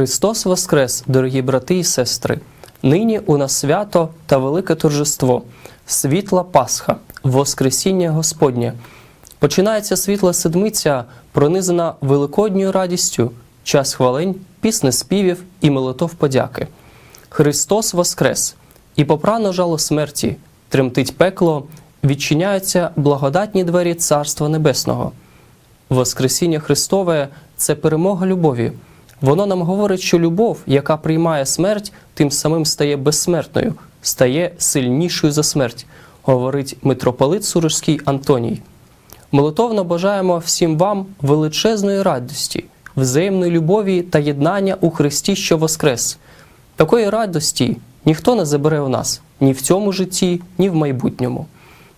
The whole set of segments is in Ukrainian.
Христос Воскрес, дорогі брати і сестри! Нині у нас свято та велике торжество, світла Пасха, Воскресіння Господнє. Починається світла седмиця, пронизана великодньою радістю, час хвалень, пісни співів і молитов подяки. Христос Воскрес! І попрано жало смерті, тремтить пекло, відчиняються благодатні двері Царства Небесного. Воскресіння Христове це перемога любові. Воно нам говорить, що любов, яка приймає смерть, тим самим стає безсмертною, стає сильнішою за смерть, говорить митрополит Сурожський Антоній. Молитовно бажаємо всім вам величезної радості, взаємної любові та єднання у Христі, що Воскрес. Такої радості ніхто не забере у нас ні в цьому житті, ні в майбутньому.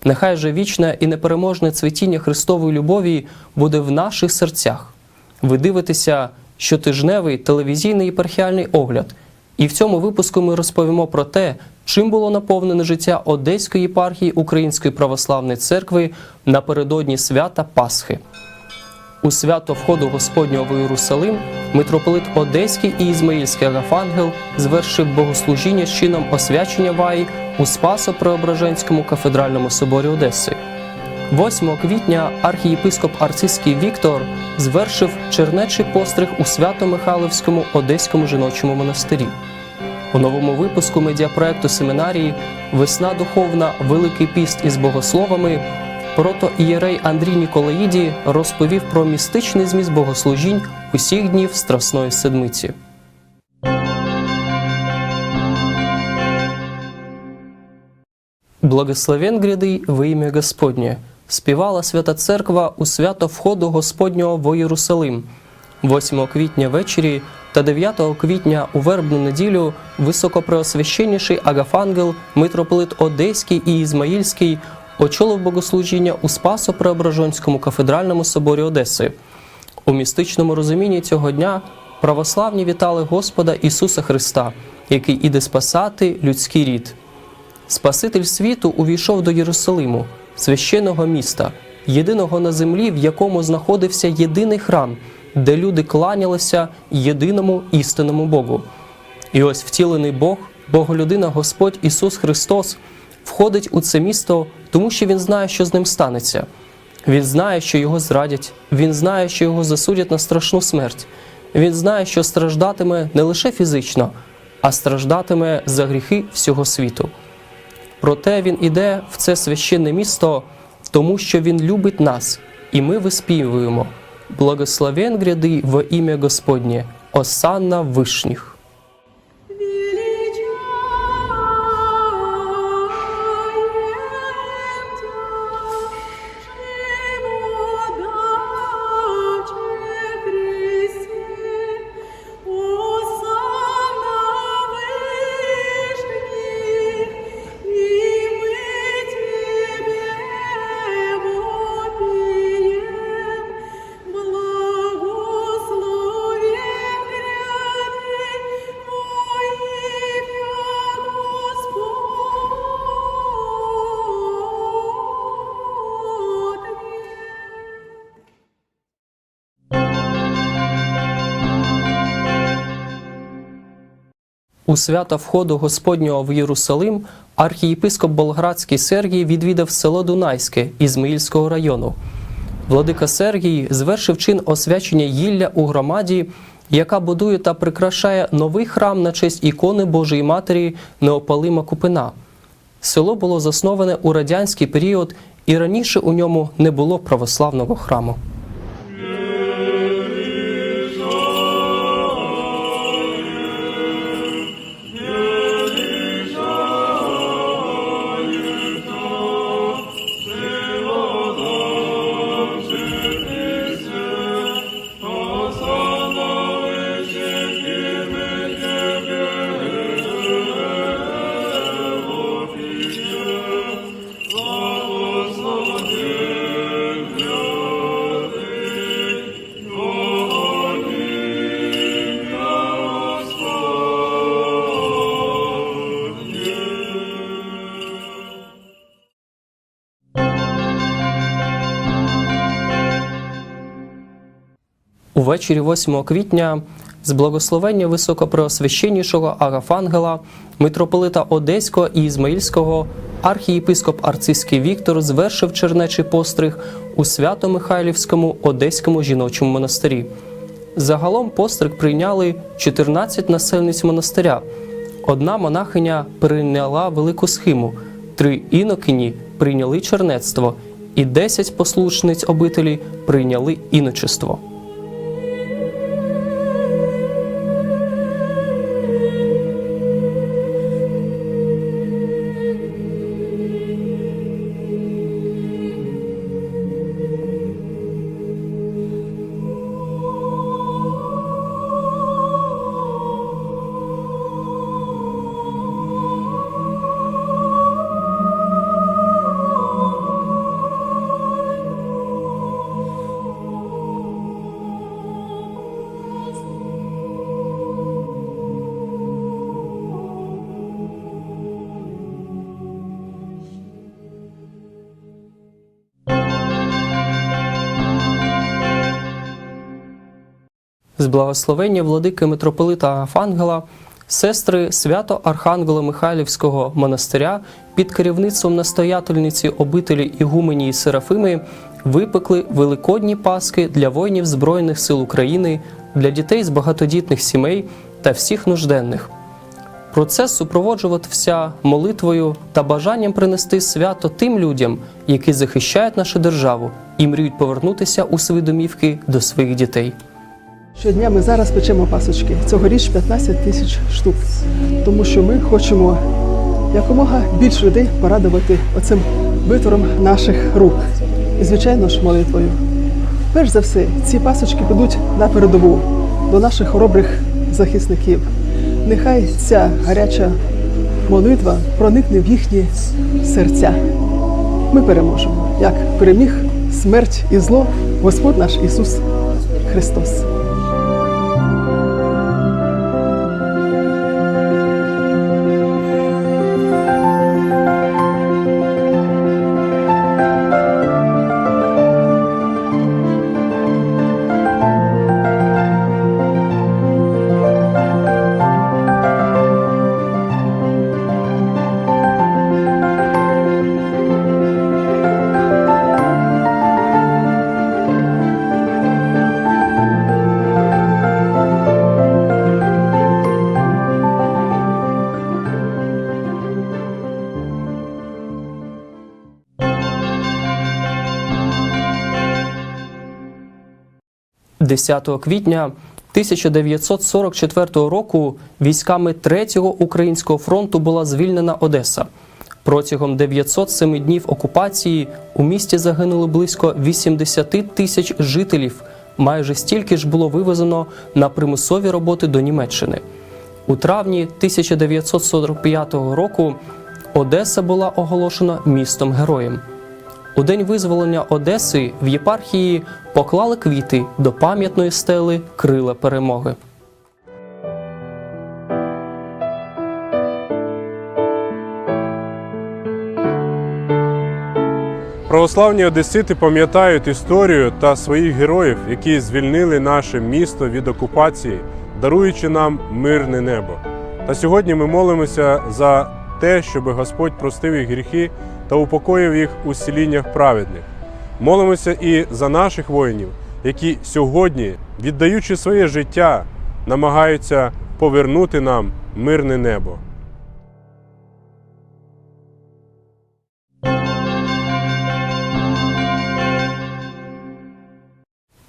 Нехай же вічне і непереможне цвітіння Христової любові буде в наших серцях. Ви дивитеся щотижневий телевізійний єпархіальний огляд. І в цьому випуску ми розповімо про те, чим було наповнене життя Одеської єпархії Української православної церкви напередодні свята Пасхи. У свято входу Господнього в Єрусалим митрополит Одеський і Ізмаїльський Агафангел звершив богослужіння з чином освячення ваї у Спасо-Преображенському кафедральному соборі Одеси. 8 квітня архієпископ Арцизький Віктор звершив чернечий постриг у Свято-Михайловському Одеському жіночому монастирі. У новому випуску медіапроекту семінарії Весна духовна Великий піст із богословами протоієрей Андрій Ніколаїді розповів про містичний зміст богослужінь усіх днів Страсної Седмиці. Благословен гряди во ім'я Господнє, співала Свята Церква у свято входу Господнього во Єрусалим. 8 квітня ввечері та 9 квітня у вербну неділю високопреосвященніший Агафангел, митрополит Одеський і Ізмаїльський очолив богослужіння у Спасо-Преображенському кафедральному соборі Одеси. У містичному розумінні цього дня православні вітали Господа Ісуса Христа, який іде спасати людський рід. Спаситель світу увійшов до Єрусалиму, священного міста, єдиного на землі, в якому знаходився єдиний храм, де люди кланялися єдиному істинному Богу. І ось втілений Бог, Боголюдина Господь Ісус Христос, входить у це місто, тому що Він знає, що з ним станеться. Він знає, що його зрадять, він знає, що його засудять на страшну смерть. Він знає, що страждатиме не лише фізично, а страждатиме за гріхи всього світу. Проте він іде в це священне місто, тому що він любить нас, і ми виспівуємо. Благословен гряди во ім'я Господнє, осанна вишніх. У свято входу Господнього в Єрусалим архієпископ Болградський Сергій відвідав село Дунайське Ізмаїльського району. Владика Сергій звершив чин освячення гілля у громаді, яка будує та прикрашає новий храм на честь ікони Божої Матері Неопалима Купина. Село було засноване у радянський період, і раніше у ньому не було православного храму. Увечері 8 квітня з благословення високопреосвященнішого Агафангела, митрополита Одеського і Ізмаїльського, архієпископ Арцизький Віктор звершив чернечий постриг у Свято-Михайлівському Одеському жіночому монастирі. Загалом постриг прийняли 14 насельниць монастиря. Одна монахиня прийняла велику схиму, три інокині прийняли чернецтво, і 10 послушниць обителі прийняли іночество. З благословення владики митрополита Агафангела, сестри свято Архангела Михайлівського монастиря під керівництвом настоятельниці обителі Ігуменії Серафими випекли великодні паски для воїнів Збройних сил України, для дітей з багатодітних сімей та всіх нужденних. Процес супроводжувався молитвою та бажанням принести свято тим людям, які захищають нашу державу і мріють повернутися у свої домівки до своїх дітей. Щодня ми зараз печемо пасочки. Цьогоріч 15 тисяч штук. Тому що ми хочемо якомога більше людей порадувати оцим витвором наших рук. І, звичайно ж, молитвою. Перш за все, ці пасочки підуть на передову до наших хоробрих захисників. Нехай ця гаряча молитва проникне в їхні серця. Ми переможемо, як переміг смерть і зло Господь наш Ісус Христос. – 10 квітня 1944 року військами 3-го Українського фронту була звільнена Одеса. Протягом 907 днів окупації у місті загинули близько 80 тисяч жителів. Майже стільки ж було вивезено на примусові роботи до Німеччини. У травні 1945 року Одеса була оголошена містом героєм. У день визволення Одеси в єпархії поклали квіти до пам'ятної стели Крила перемоги. Православні одесити пам'ятають історію та своїх героїв, які звільнили наше місто від окупації, даруючи нам мирне небо. Та сьогодні ми молимося за те, щоб Господь простив їх гріхи та упокоїв їх у селіннях праведних. Молимося і за наших воїнів, які сьогодні, віддаючи своє життя, намагаються повернути нам мирне небо.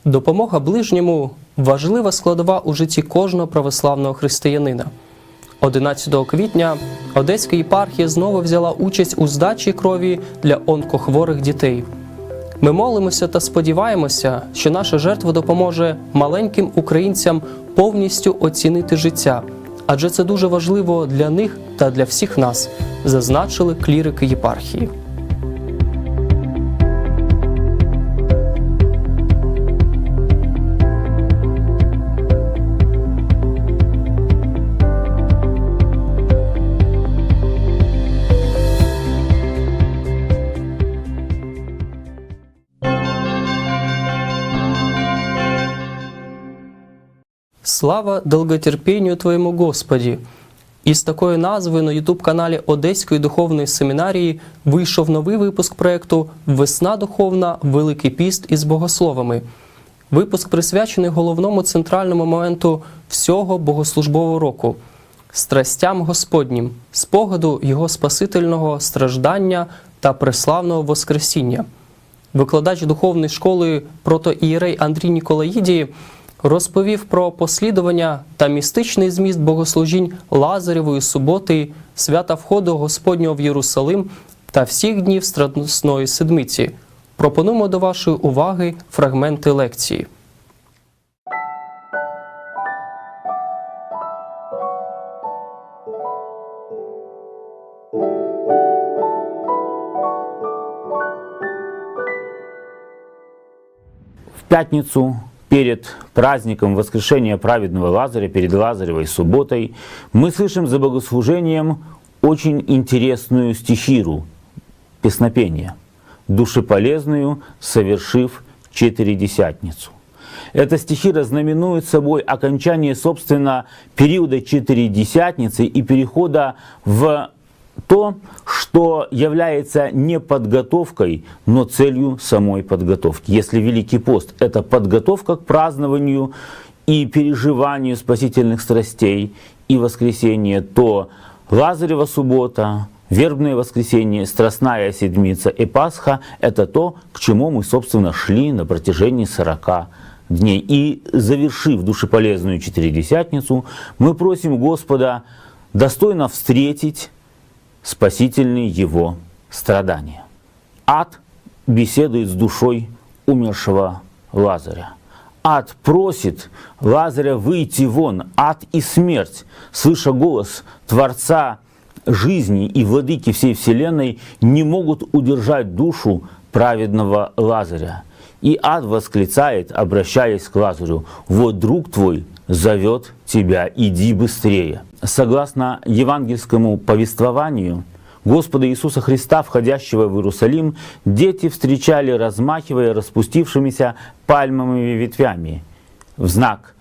Допомога ближньому важлива складова у житті кожного православного християнина. 11 квітня Одеська єпархія знову взяла участь у здачі крові для онкохворих дітей. Ми молимося та сподіваємося, що наша жертва допоможе маленьким українцям повністю оцінити життя, адже це дуже важливо для них та для всіх нас, зазначили клірики єпархії. Слава долготерпению Твоєму Господі! Із такою назвою на Ютуб-каналі Одеської духовної семінарії вийшов новий випуск проєкту Весна духовна Великий піст із богословами. Випуск присвячений головному центральному моменту всього богослужбового року страстям Господнім, спогаду Його спасительного страждання та преславного Воскресіння. Викладач духовної школи протоієрей Андрій Ніколаїдії розповів про послідування та містичний зміст богослужінь Лазаревої суботи, свята входу Господнього в Єрусалим та всіх днів Страсної Седмиці. Пропонуємо до вашої уваги фрагменти лекції. В пятницу перед праздником воскрешения праведного Лазаря, перед Лазаревой субботой, мы слышим за богослужением очень интересную стихиру, песнопение, душеполезную, совершив четыредесятницу. Эта стихира знаменует собой окончание, собственно, периода четыредесятницы и перехода в то, что является не подготовкой, но целью самой подготовки. Если Великий пост – это подготовка к празднованию и переживанию спасительных страстей и воскресения, то Лазарева суббота, Вербное воскресенье, Страстная Седмица и Пасха – это то, к чему мы, собственно, шли на протяжении 40 дней. И завершив душеполезную Четыредесятницу, мы просим Господа достойно встретить спасительные его страдания. Ад беседует с душой умершего Лазаря. Ад просит Лазаря выйти вон, ад и смерть, слыша голос Творца жизни и владыки всей вселенной, не могут удержать душу праведного Лазаря. И ад восклицает, обращаясь к Лазарю, «Вот друг твой зовет тебя, иди быстрее». Согласно евангельскому повествованию, Господа Иисуса Христа, входящего в Иерусалим, дети встречали, размахивая распустившимися пальмовыми ветвями, в знак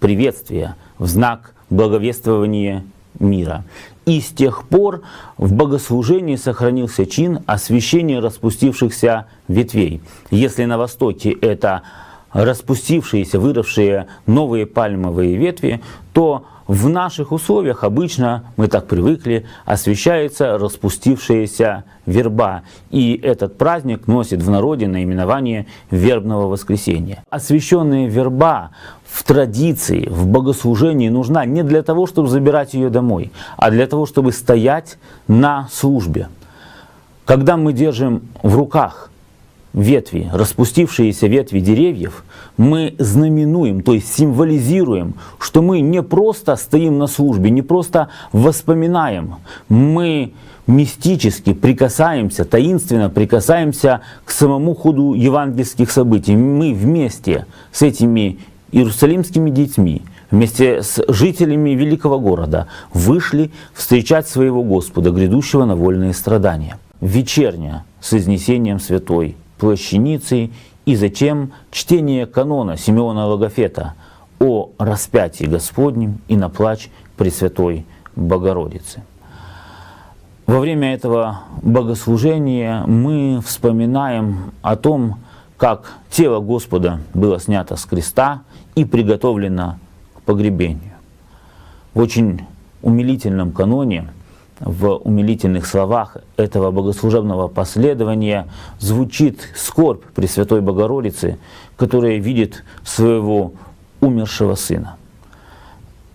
приветствия, в знак благовествования мира. И с тех пор в богослужении сохранился чин освящения распустившихся ветвей. Если на Востоке это распустившиеся, выросшие новые пальмовые ветви, то в наших условиях обычно, мы так привыкли, освещается распустившаяся верба. И этот праздник носит в народе наименование вербного воскресенья. Освященная верба в традиции, в богослужении нужна не для того, чтобы забирать ее домой, а для того, чтобы стоять на службе. Когда мы держим в руках ветви, распустившиеся ветви деревьев, мы знаменуем, то есть символизируем, что мы не просто стоим на службе, не просто воспоминаем, мы мистически прикасаемся, таинственно прикасаемся к самому ходу евангельских событий. Мы вместе с этими иерусалимскими детьми, вместе с жителями великого города вышли встречать своего Господа, грядущего на вольные страдания. Вечерня с изнесением святой плащаницы и затем чтение канона Симеона Логофета о распятии Господнем и на плач Пресвятой Богородицы. Во время этого богослужения мы вспоминаем о том, как тело Господа было снято с креста и приготовлено к погребению. В очень умилительном каноне в умилительных словах этого богослужебного последования звучит скорбь Пресвятой Богородицы, которая видит своего умершего сына.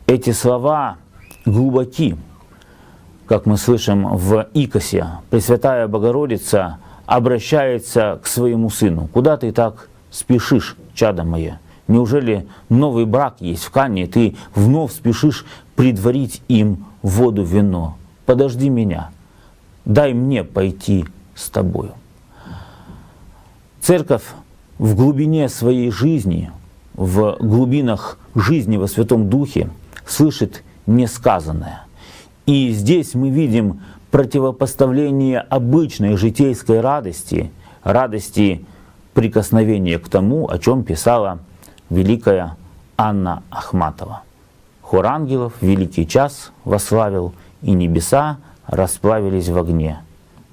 Эти слова глубоки, как мы слышим в Икосе. Пресвятая Богородица обращается к своему сыну. «Куда ты так спешишь, чадо мое? Неужели новый брак есть в Кане, и ты вновь спешишь предварить им воду вино?» Подожди меня, дай мне пойти с тобою. Церковь в глубине своей жизни, в глубинах жизни во Святом Духе слышит несказанное. И здесь мы видим противопоставление обычной житейской радости, радости прикосновения к тому, о чем писала великая Анна Ахматова. Хор ангелов великий час вославил, и небеса расплавились в огне.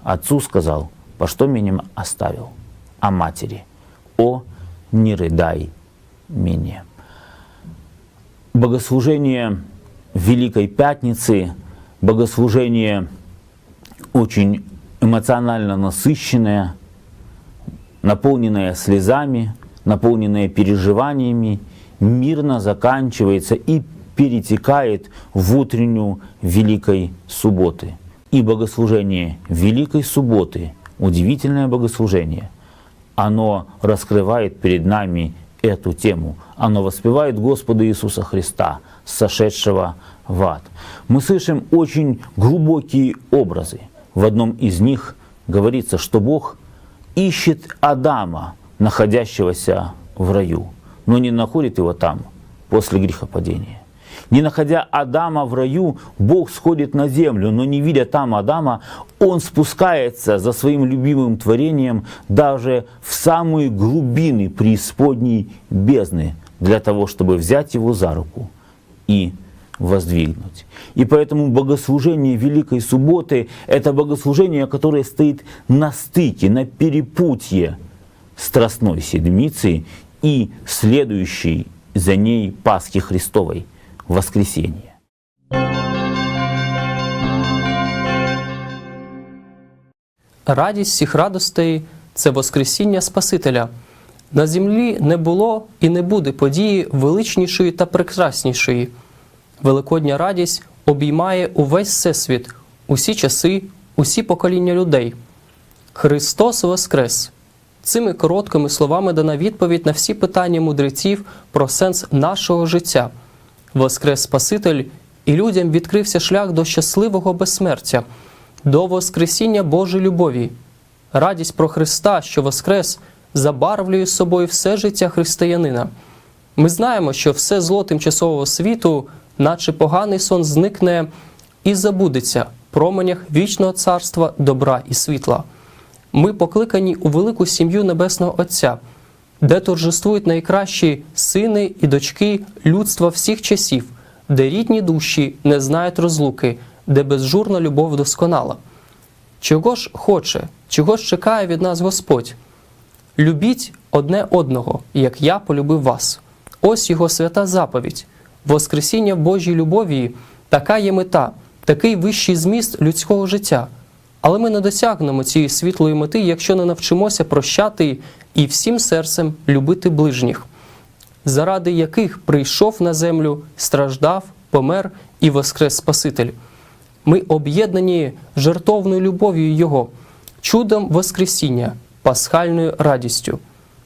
Отцу сказал, по что меня оставил, а матери, о, не рыдай меня. Богослужение Великой Пятницы, богослужение очень эмоционально насыщенное, наполненное слезами, наполненное переживаниями, мирно заканчивается и перетекает в утреннюю Великой Субботы. И богослужение Великой Субботы, удивительное богослужение, оно раскрывает перед нами эту тему. Оно воспевает Господа Иисуса Христа, сошедшего в ад. Мы слышим очень глубокие образы. В одном из них говорится, что Бог ищет Адама, находящегося в раю, но не находит его там после грехопадения. Не находя Адама в раю, Бог сходит на землю, но не видя там Адама, Он спускается за своим любимым творением даже в самые глубины преисподней бездны для того, чтобы взять его за руку и воздвигнуть. И поэтому богослужение Великой Субботы – это богослужение, которое стоит на стыке, на перепутье Страстной Седмицы и следующей за ней Пасхи Христовой – воскресенье. Радість всіх радостей це Воскресіння Спасителя. На землі не було і не буде події величнішої та прекраснішої. Великодня радість обіймає увесь всесвіт, усі часи, усі покоління людей. Христос Воскрес! Цими короткими словами дана відповідь на всі питання мудреців про сенс нашого життя. Воскрес Спаситель, і людям відкрився шлях до щасливого безсмертя, до Воскресіння Божої любові. Радість про Христа, що Воскрес, забарвлює собою все життя християнина. Ми знаємо, що все зло тимчасового світу, наче поганий сон, зникне і забудеться в променях вічного царства добра і світла. Ми покликані у велику сім'ю Небесного Отця, де торжествують найкращі сини і дочки людства всіх часів, де рідні душі не знають розлуки, де безжурна любов досконала. Чого ж хоче, чого ж чекає від нас Господь? Любіть одне одного, як я полюбив вас. Ось його свята заповідь. Воскресіння в Божій любові така є мета, такий вищий зміст людського життя. Але ми не досягнемо цієї світлої мети, якщо не навчимося прощати і всім серцем любити ближніх, заради яких прийшов на землю, страждав, помер і воскрес Спаситель. Ми об'єднані жертовною любов'ю Його, чудом Воскресіння, пасхальною радістю.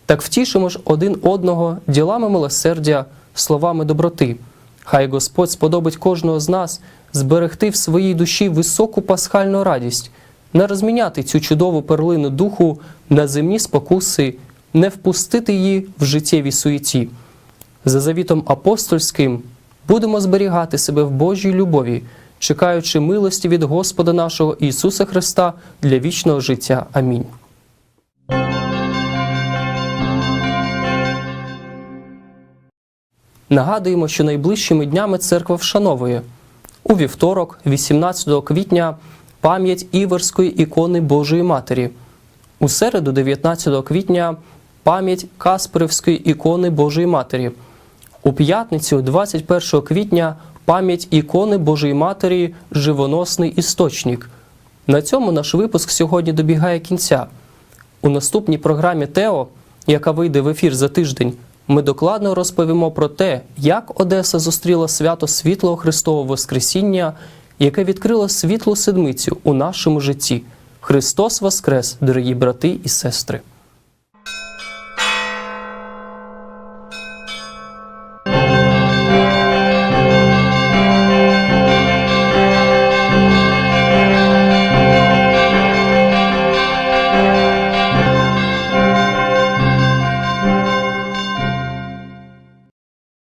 Так втішимо ж один одного ділами милосердя, словами доброти. Хай Господь сподобить кожного з нас зберегти в своїй душі високу пасхальну радість, не розміняти цю чудову перлину духу на земні спокуси, не впустити її в життєвій суєті. За завітом апостольським будемо зберігати себе в Божій любові, чекаючи милості від Господа нашого Ісуса Христа для вічного життя. Амінь. Нагадуємо, що найближчими днями церква вшановує у вівторок, 18 квітня, пам'ять Іверської ікони Божої Матері, у середу, 19 квітня, пам'ять Касперівської ікони Божої Матері, у п'ятницю, 21 квітня, пам'ять ікони Божої Матері Живоносний істочник. На цьому наш випуск сьогодні добігає кінця. У наступній програмі Тео, яка вийде в ефір за тиждень, ми докладно розповімо про те, як Одеса зустріла свято Світлого Христового Воскресіння, яке відкрило світлу седмицю у нашому житті. Христос Воскрес, дорогі брати і сестри!